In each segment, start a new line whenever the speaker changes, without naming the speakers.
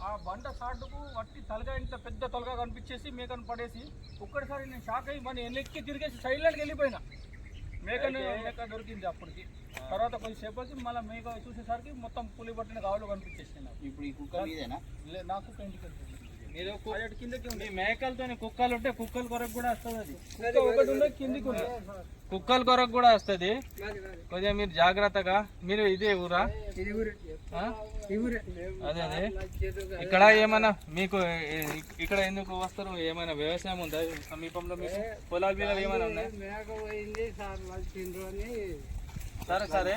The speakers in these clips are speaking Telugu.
ఆ బండ సాటుకు వట్టి తలగా ఇంత పెద్ద తలగా కనిపించేసి మేకను పడేసి ఒక్కడిసారి నేను షాక్ అయ్యి మన ఎన్నెక్కి తిరిగేసి సైడ్లోకి వెళ్ళిపోయినా. మేకను మేక దొరికింది అప్పటికి. తర్వాత కొంచెంసేపటికి మళ్ళీ మేక చూసేసరికి మొత్తం పులి పట్టిన కావాలి కనిపించేసి
ఇప్పుడు ఈ కుక్క
నా కుక్క ఇంటికి అటు కిందకి
కుక్కలు ఉంటే కుక్కల కొరకు కూడా వస్తుంది అది.
కుక్క ఒకటి కిందికి
కుక్కల కొరకు కూడా వస్తుంది. కొద్దిగా మీరు జాగ్రత్తగా మీరు ఇదే ఊరా? అదే అదే. ఇక్కడ ఏమైనా మీకు ఇక్కడ ఎందుకు వస్తారు? ఏమైనా వ్యవసాయం ఉందా? సమీపంలో మీకు? పొలాలు ఏమైనా ఉన్నాయి? సరే సరే.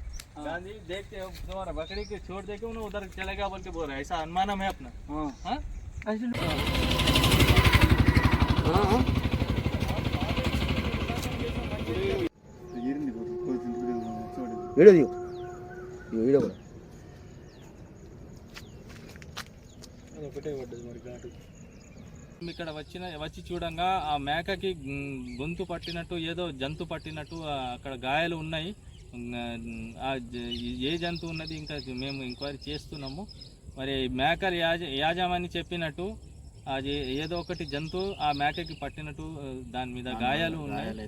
गांधी देखते हो तुम्हारा बकरी को छोड़ दे के उन्हें उधर चले गया बोल के बोल रहे हैं ऐसा अनुमानम है अपना
हाँ
हाँ
వీడియో దిగు ఇగో వీడియో కూడా
ఒకటే పడ్డది మరి ఘాటు
ఇక్కడ వచ్చిన వచ్చి చూడంగా ఆ మేకకి గ్- గొంతు పట్టినట్టు ఏదో జంతు పట్టినట్టు ఆ అక్కడ గాయాలు ఉన్నాయి ఉమ్, ఆ జ- ఏ జంతువు ఉన్నది ఇంకా మేము ఎంక్వైరీ చేస్తున్నాము. మరి మేకర్ యాజ యాజమాని చెప్పినట్టు అది ఏదో ఒకటి జంతువు ఆ మేకకి పట్టినట్టు దాని మీద గాయాలు ఉన్నాయి.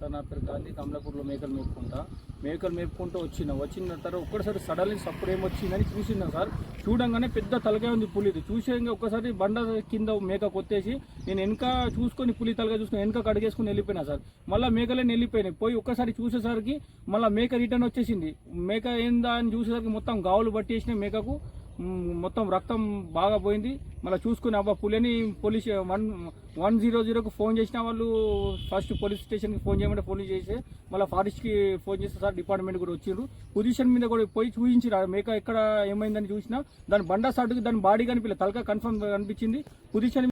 సార్ నా పేరు గాంధీ కమలాపూర్లో మేకలు మేపుకుంటా. మేకలు మేపుకుంటూ వచ్చిన వచ్చిన తర్వాత ఒక్కసారి సడన్లీ సప్పుడు ఏమొచ్చిందని చూసిన సార్? చూడంగానే పెద్ద తలకాయ ఉంది పులిది చూసేయంగా ఒక్కసారి బండ కింద మేక కొత్తేసి నేను వెనక చూసుకొని పులి తలకాయ చూసుకొని వెనక కడిగేసుకొని వెళ్ళిపోయినా సార్. మళ్ళీ మేకలే వెళ్ళిపోయినాయి పోయి ఒక్కసారి చూసేసరికి మళ్ళీ మేక రిటర్న్ వచ్చేసింది. మేక ఏందా అని చూసేసరికి మొత్తం గావులు పట్టేసినాయి మేకకు. మొత్తం రక్తం బాగా పోయింది. మళ్ళీ చూసుకుని అవ్వ పులిని పోలీస్ వన్ వన్ జీరో జీరోకి ఫోన్ చేసిన వాళ్ళు ఫస్ట్ పోలీస్ స్టేషన్కి ఫోన్ చేయమంటే పోలీస్ చేసి మళ్ళీ ఫారెస్ట్కి ఫోన్ చేస్తే సార్ డిపార్ట్మెంట్ కూడా వచ్చిండ్రు పొజిషన్ మీద కూడా పోయి చూపించారు ఆ మేక ఎక్కడ ఏమైందని చూసినా దాని బండా సాటుకి దాని బాడీ కనిపించలేదు తలక కన్ఫర్మ్ కనిపించింది. పొజిషన్